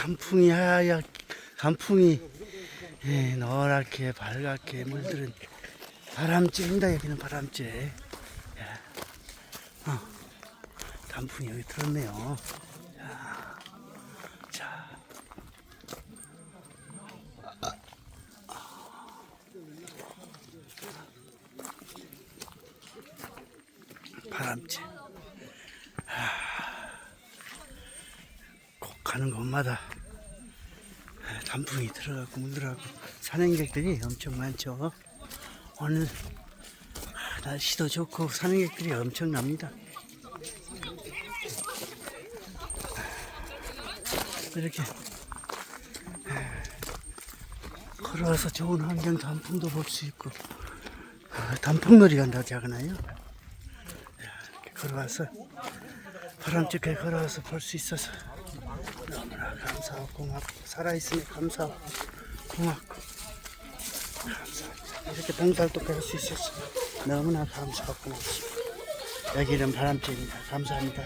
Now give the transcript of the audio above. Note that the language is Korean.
단풍이 하얗, 단풍이 예, 노랗게 밝게 물들은 바람쬐입니다. 여기는 바람쬐. 예. 어, 단풍이 여기 들었네요. 자, 자. 바람쥐. 꼭 가는 곳마다 단풍이 들어가고 물들어가고 산행객들이 엄청 많죠. 오늘 날씨도 좋고 산행객들이 엄청납니다. 이렇게 걸어와서 좋은 환경 단풍도 볼 수 있고 아, 단풍놀이 간다고 하나요? 이렇게 걸어와서 바람직하게 걸어와서 볼 수 있어서 너무나 감사하고 고맙고 살아있으니 감사하고 고맙고 감사합니다. 이렇게 봉사활동 할수 있어서 너무나 감사하고 고맙습니다. 여기는 바람직입니다. 감사합니다.